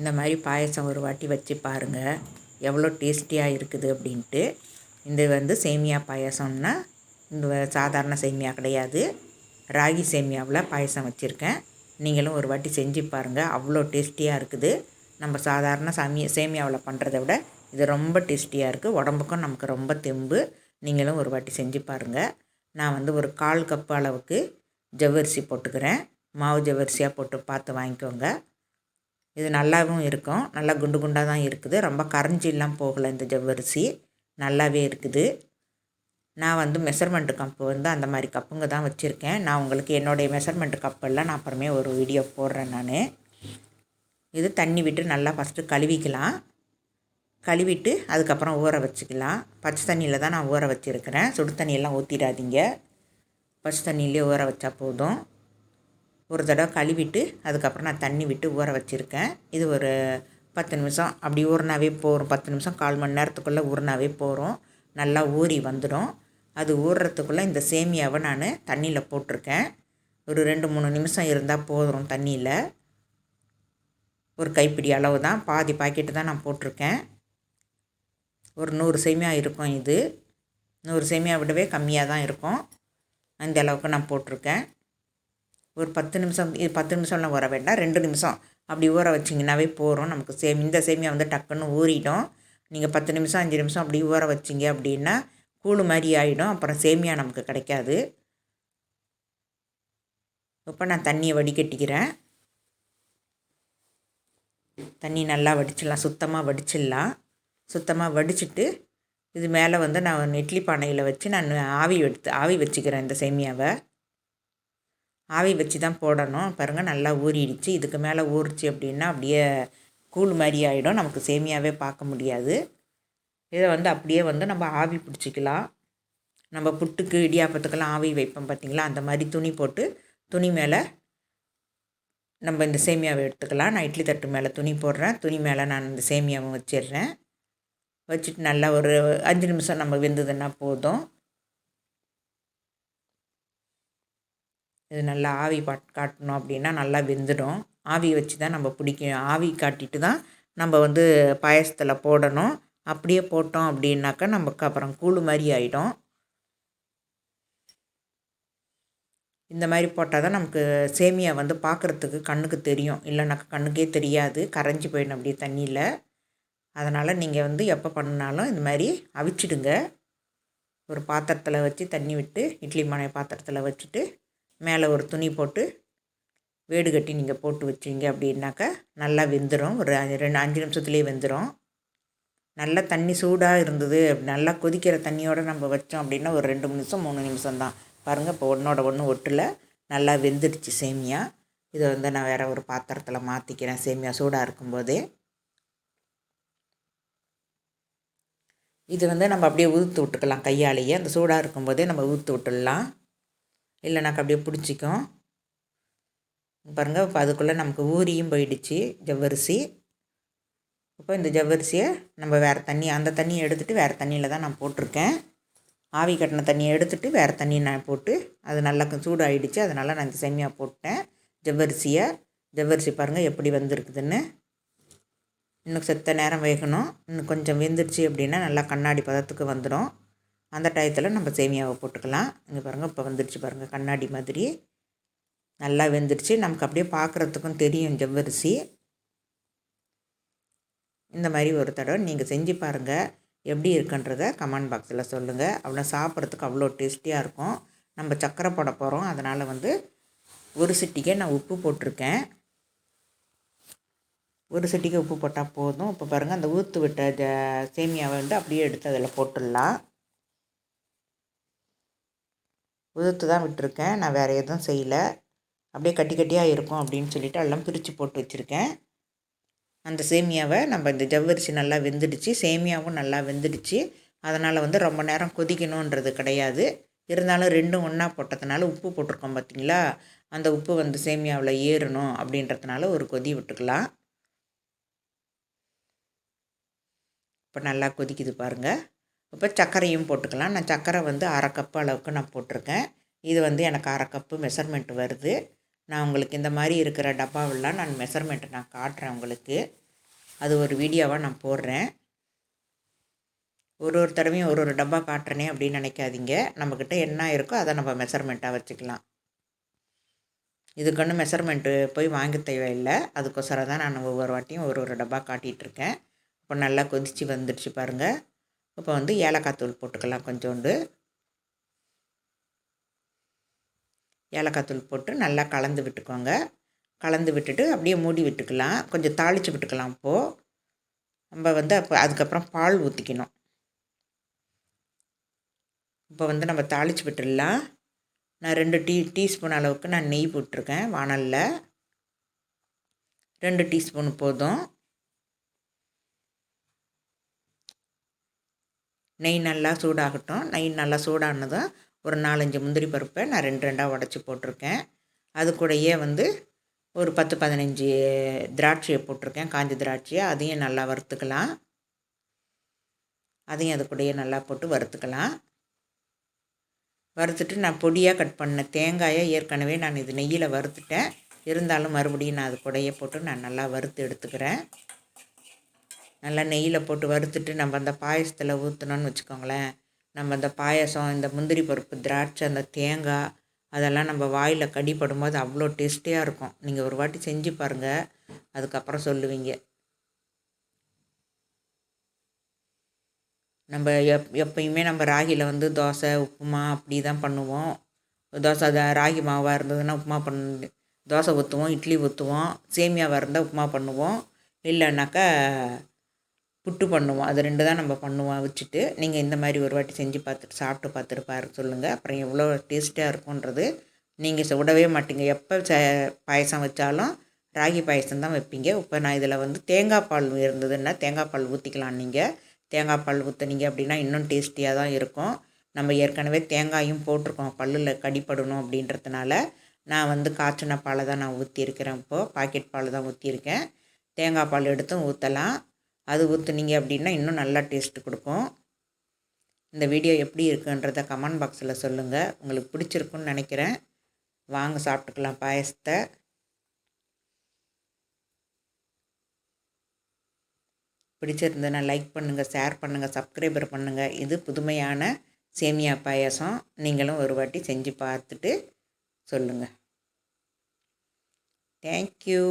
இந்த மாதிரி பாயசம் ஒரு வாட்டி வச்சு பாருங்கள் எவ்வளோ டேஸ்டியாக இருக்குது அப்படின்ட்டு. இது வந்து சேமியா பாயசம்னா இந்த சாதாரண சேமியா கிடையாது. ராகி சேமியாவில் பாயசம் வச்சுருக்கேன். நீங்களும் ஒரு வாட்டி செஞ்சு பாருங்கள் அவ்வளோ டேஸ்டியாக இருக்குது. நம்ம சாதாரண சாமிய சேமியாவில் பண்ணுறத விட இது ரொம்ப டேஸ்டியாக இருக்குது உடம்புக்கும் நமக்கு ரொம்ப தெம்பு. நீங்களும் ஒரு வாட்டி செஞ்சு பாருங்கள் நான் வந்து ஒரு கால் கப்பு அளவுக்கு ஜவ்வரிசி போட்டுக்கிறேன். மாவு ஜவ்வரிசியாக போட்டு பார்த்து வாங்கிக்கோங்க. இது நல்லாவும் இருக்கும். நல்லா குண்டு குண்டாக தான் இருக்குது. ரொம்ப கரைஞ்சிலாம் போகலை இந்த ஜவ்வரிசி. நல்லாவே இருக்குது. நான் வந்து மெஷர்மெண்ட்டு கப்பு வந்து அந்த மாதிரி கப்புங்க தான் வச்சுருக்கேன். நான் உங்களுக்கு என்னுடைய மெஷர்மெண்ட் கப்பெல்லாம் நான் அப்புறமே ஒரு வீடியோ போடுறேன் நான். இது தண்ணி விட்டு நல்லா ஃபஸ்ட்டு கழுவிக்கலாம். கழுவிட்டு அதுக்கப்புறம் ஊற வச்சுக்கலாம். பச்சை தண்ணியில் தான் நான் ஊற வச்சுருக்கிறேன். சுடு தண்ணியெல்லாம் ஊற்றிடாதீங்க பச்சை தண்ணியிலே ஊற வச்சா போதும். ஒரு தடவை கழுவிட்டு அதுக்கப்புறம் நான் தண்ணி விட்டு ஊற வச்சுருக்கேன். இது ஒரு பத்து நிமிஷம். அப்படி ஊறினாவே போகிறோம் பத்து நிமிஷம் கால் மணி நேரத்துக்குள்ளே ஊறினாவே போகிறோம் நல்லா ஊறி வந்துடும். அது ஊறுறதுக்குள்ளே இந்த சேமியாவை நான் தண்ணியில் போட்டிருக்கேன். ஒரு ரெண்டு மூணு நிமிஷம் இருந்தால் போதும் தண்ணியில். ஒரு கைப்பிடி அளவு தான். பாதி பாக்கெட்டு தான் நான் போட்டிருக்கேன். ஒரு நூறு சேமியா இருக்கும் இது. நூறு சேமியா விடவே கம்மியாக தான் இருக்கும். அந்த அளவுக்கு நான் போட்டிருக்கேன். ஒரு பத்து நிமிஷம் பத்து நிமிஷம்லாம் ஊற வேண்டாம் ரெண்டு நிமிஷம். அப்படி ஊற வச்சிங்கனாவே போகிறோம் நமக்கு சேம் இந்த சேமியா வந்து டக்குன்னு ஊறிடும். நீங்கள் பத்து நிமிஷம் அஞ்சு நிமிஷம் அப்படி ஊற வச்சிங்க அப்படின்னா கூழ் மாதிரி ஆகிடும் அப்புறம் சேமியா நமக்கு கிடைக்காது. இப்போ நான் தண்ணியை வடிகட்டிக்கிறேன். தண்ணி நல்லா வடிச்சிடலாம். சுத்தமாக வடிச்சிடலாம். சுத்தமாக வடிச்சிட்டு இது மேலே வந்து நான் இட்லி பானையில் வச்சு நான் ஆவி எடுத்து ஆவி வச்சுக்கிறேன் இந்த சேமியாவை. ஆவி வச்சு தான் போடணும். பாருங்கள் நல்லா ஊறிடுச்சு. இதுக்கு மேலே ஊறிச்சு அப்படின்னா அப்படியே கூழ் மாதிரி ஆகிடும் நமக்கு சேமியாவே பார்க்க முடியாது. இதை வந்து அப்படியே வந்து நம்ம ஆவி பிடிச்சிக்கலாம். நம்ம புட்டுக்கு இடியாப்பத்துக்கெல்லாம் ஆவி வைப்போம் பார்த்திங்களா? அந்த மாதிரி துணி போட்டு துணி மேலே நம்ம இந்த சேமியாவை எடுத்துக்கலாம். நான் இட்லி தட்டு மேலே துணி போடுறேன். துணி மேலே நான் இந்த சேமியாவை வச்சிடுறேன். வச்சுட்டு நல்லா ஒரு அஞ்சு நிமிஷம் நம்ம வெந்ததுன்னா போதும். இது நல்லா ஆவி பாட் காட்டணும் அப்படின்னா நல்லா வெந்துடும். ஆவி வச்சு தான் நம்ம பிடிக்கும். ஆவி காட்டிட்டு தான் நம்ம வந்து பாயசத்தில் போடணும். அப்படியே போட்டோம் அப்படின்னாக்கா நமக்கு அப்புறம் கூழு மாதிரி ஆகிடும் இந்த மாதிரி போட்டால் தான் நமக்கு சேமியா வந்து பார்க்குறதுக்கு கண்ணுக்கு தெரியும். இல்லைனாக்கா கண்ணுக்கே தெரியாது. கரைஞ்சி போயிடும் அப்படியே தண்ணியில். அதனால் நீங்கள் வந்து எப்போ பண்ணாலும் இந்த மாதிரி அவிச்சிடுங்க. ஒரு பாத்திரத்தில் வச்சு தண்ணி விட்டு இட்லி மனை பாத்திரத்தில் வச்சுட்டு மேலே ஒரு துணி போட்டு வேடு கட்டி நீங்கள் போட்டு வச்சிங்க அப்படின்னாக்கா நல்லா வெந்துடும் ஒரு ரெண்டு அஞ்சு நிமிஷத்துலேயே வெந்துடும் நல்லா தண்ணி சூடாக இருந்தது. நல்லா கொதிக்கிற தண்ணியோடு நம்ம வச்சோம் அப்படின்னா ஒரு ரெண்டு நிமிஷம் மூணு நிமிஷம் தான் பாருங்கள் இப்போ ஒன்றோட ஒன்று ஒட்டில். நல்லா வெந்துடுச்சு சேமியா. இதை வந்து நான் வேறு ஒரு பாத்திரத்தில் மாற்றிக்கிறேன் சேமியா சூடாக இருக்கும்போதே. இது வந்து நம்ம அப்படியே ஊற்று விட்டுக்கலாம் கையாலேயே. அந்த சூடாக இருக்கும்போதே நம்ம ஊற்று விட்டுடலாம். இல்லைனாக்கா அப்படியே பிடிச்சிக்கும். பாருங்கள் இப்போ அதுக்குள்ளே நமக்கு ஊரியும் போயிடுச்சு ஜவ்வரிசி. இப்போ இந்த ஜவ்வரிசியை நம்ம வேறு தண்ணி அந்த தண்ணியை எடுத்துகிட்டு வேறு தண்ணியில் தான் நான் போட்டிருக்கேன். ஆவி கட்டின தண்ணியை எடுத்துகிட்டு வேறு தண்ணியை நான் போட்டு அது நல்லா சூடாகிடுச்சு அதனால் நான் இந்த செம்மியாக போட்டேன். ஜவ்வரிசியை ஜவ்வரிசி பாருங்கள் எப்படி வந்திருக்குதுன்னு. இன்னும் செத்த நேரம் வேகணும். இன்னும் கொஞ்சம் வெந்துருச்சு அப்படின்னா நல்லா கண்ணாடி பதத்துக்கு வந்துடும். அந்த டயத்தில் நம்ம சேமியாவை போட்டுக்கலாம். இங்கே பாருங்கள் இப்போ வந்துடுச்சு பாருங்கள் கண்ணாடி மாதிரி. நல்லா வெந்துடுச்சு. நமக்கு அப்படியே பார்க்குறதுக்கும் தெரியும் ஜவ்வரிசி. இந்த மாதிரி ஒரு தடவை நீங்கள் செஞ்சு பாருங்கள் எப்படி இருக்குன்றத கமெண்ட் பாக்ஸில் சொல்லுங்கள் அவ்வளோ சாப்பிட்றதுக்கு அவ்வளோ டேஸ்டியாக இருக்கும். நம்ம சக்கரை போட போகிறோம் அதனால் வந்து ஒரு சிட்டிக்கே நான் உப்பு போட்டிருக்கேன். ஒரு சிட்டிக்கு உப்பு போட்டால் போதும். இப்போ பாருங்கள் அந்த ஊற்று விட்ட ஜ சேமியாவை வந்து அப்படியே எடுத்து அதில் போட்டுடலாம். உதுத்து தான் விட்டுருக்கேன். நான் வேறு எதுவும் செய்யலை. அப்படியே கட்டி கட்டியாக இருக்கும் அப்படின்னு சொல்லிவிட்டு எல்லாம் பிரித்து போட்டு வச்சுருக்கேன். அந்த சேமியாவை நம்ம இந்த ஜவ்வரிசி நல்லா வெந்துடுச்சு. சேமியாவும் நல்லா வெந்துடுச்சு. அதனால் வந்து ரொம்ப நேரம் கொதிக்கணுன்றது கிடையாது. இருந்தாலும் ரெண்டும் ஒன்றா போட்டதுனால உப்பு போட்டிருக்கோம் பார்த்திங்களா அந்த உப்பு வந்து சேமியாவில் ஏறணும் அப்படின்றதுனால ஒரு கொதி விட்டுக்கலாம். இப்போ நல்லா கொதிக்குது பாருங்கள் இப்போ சர்க்கரையும் போட்டுக்கலாம். நான் சர்க்கரை வந்து அரை கப்பு அளவுக்கு நான் போட்டிருக்கேன். இது வந்து எனக்கு அரை கப்பு மெஷர்மெண்ட் வருது. நான் உங்களுக்கு இந்த மாதிரி இருக்கிற டப்பாவெல்லாம் நான் மெஷர்மெண்ட்டை நான் காட்டுறேன் உங்களுக்கு. அது ஒரு வீடியோவாக நான் போடுறேன். ஒரு ஒரு தடவையும் ஒரு ஒரு டப்பா காட்டுறனே அப்படின்னு நினைக்காதீங்க. நம்மக்கிட்ட என்ன இருக்கோ அதை நம்ம மெஷர்மெண்ட்டாக வச்சுக்கலாம். இதுக்கு மெஷர்மெண்ட்டு போய் வாங்க தேவையில்லை. அதுக்கோசரம் தான் நான் ஒவ்வொரு வாட்டியும் ஒரு ஒரு டப்பா காட்டிகிட்ருக்கேன் இப்போ நல்லா கொதித்து வந்துடுச்சு பாருங்கள் இப்போ வந்து ஏலக்காய் தூள் போட்டுக்கலாம் கொஞ்சோண்டு. ஏலக்காய் தூள் போட்டு நல்லா கலந்து விட்டுக்கோங்க. கலந்து விட்டுட்டு அப்படியே மூடி விட்டுக்கலாம். கொஞ்சம் தாளித்து விட்டுக்கலாம் இப்போது நம்ம வந்து அப்போ அதுக்கப்புறம் பால் ஊற்றிக்கணும் இப்போ வந்து நம்ம தாளித்து விட்டுடலாம். நான் ரெண்டு டீ டீஸ்பூன் அளவுக்கு நான் நெய் போட்டிருக்கேன் வானலில். ரெண்டு டீஸ்பூன் போதும். நெய் நல்லா சூடாகட்டும். நெய் நல்லா சூடானதும் ஒரு நாலஞ்சு முந்திரி பருப்பை நான் ரெண்டு ரெண்டாக உடச்சி போட்டிருக்கேன். அது கூடயே வந்து ஒரு பத்து பதினஞ்சு திராட்சையை போட்டிருக்கேன். காஞ்ச திராட்சையை அதையும் நல்லா வறுத்துக்கலாம். அதையும் அது கூடயே நல்லா போட்டு வறுத்துக்கலாம். வறுத்துட்டு நான் பொடியாக கட் பண்ண தேங்காயை ஏற்கனவே நான் இது நெய்யில் வறுத்துட்டேன். இருந்தாலும் மறுபடியும் நான் அது கூடயே போட்டு நான் நல்லா வறுத்து எடுத்துக்கிறேன். நல்லா நெய்யில் போட்டு வறுத்துட்டு நம்ம அந்த பாயசத்தில் ஊற்றினோன்னு வச்சுக்கோங்களேன். நம்ம அந்த பாயசம் இந்த முந்திரி பருப்பு திராட்சை அந்த தேங்காய் அதெல்லாம் நம்ம வாயில் கடிப்படும் போது அவ்வளோ டேஸ்டியாக இருக்கும். நீங்கள் ஒரு வாட்டி செஞ்சு பாருங்கள் அதுக்கப்புறம் சொல்லுவீங்க. நம்ம எப் எப்பயுமே நம்ம ராகியில் வந்து தோசை உப்புமா அப்படி தான் பண்ணுவோம். தோசை அதை ராகி மாவாக இருந்ததுன்னா உப்புமா பண்ண தோசை ஊற்றுவோம் இட்லி ஊற்றுவோம் சேமியாவாக இருந்தால் உப்புமா பண்ணுவோம். இல்லைன்னாக்கா புட்டு பண்ணுவோம். அது ரெண்டு தான் நம்ம பண்ணுவோம். வச்சுட்டு நீங்கள் இந்த மாதிரி ஒரு வாட்டி செஞ்சு பார்த்துட்டு சாப்பிட்டு பார்த்துட்டு பாரு சொல்லுங்கள் அப்புறம் எவ்வளோ டேஸ்ட்டாக இருக்கும்ன்றது நீங்கள் விடவே மாட்டீங்க. எப்போ ச பாயசம் வச்சாலும் ராகி பாயசம் தான் வைப்பீங்க. இப்போ நான் இதில் வந்து தேங்காய் பால் இருந்ததுன்னா தேங்காய் பால் ஊற்றிக்கலாம் நீங்கள் தேங்காய் பால் ஊற்றுனீங்க அப்படின்னா இன்னும் டேஸ்டியாக தான் இருக்கும். நம்ம ஏற்கனவே தேங்காயும் போட்டிருக்கோம். பல்லில் கடிப்படணும் அப்படின்றதுனால நான் வந்து காய்ச்சின பாலை தான் நான் ஊற்றிருக்கிறேன் இப்போது பாக்கெட் பால் தான் ஊற்றிருக்கேன் தேங்காய் பால் எடுத்தும் ஊற்றலாம் அது ஊற்றுனீங்க அப்படின்னா இன்னும் நல்லா டேஸ்ட்டு கொடுக்கும். இந்த வீடியோ எப்படி இருக்குன்றத கமெண்ட் பாக்ஸில் சொல்லுங்கள் உங்களுக்கு பிடிச்சிருக்குன்னு நினைக்கிறேன். வாங்க சாப்பிட்டுக்கலாம் பாயசத்தை. பிடிச்சிருந்ததுன்னா லைக் பண்ணுங்கள் ஷேர் பண்ணுங்கள் சப்ஸ்கிரைபர் பண்ணுங்கள் இது புதுமையான சேமியா பாயசம். நீங்களும் ஒரு வாட்டி செஞ்சு பார்த்துட்டு சொல்லுங்கள் தேங்க்யூ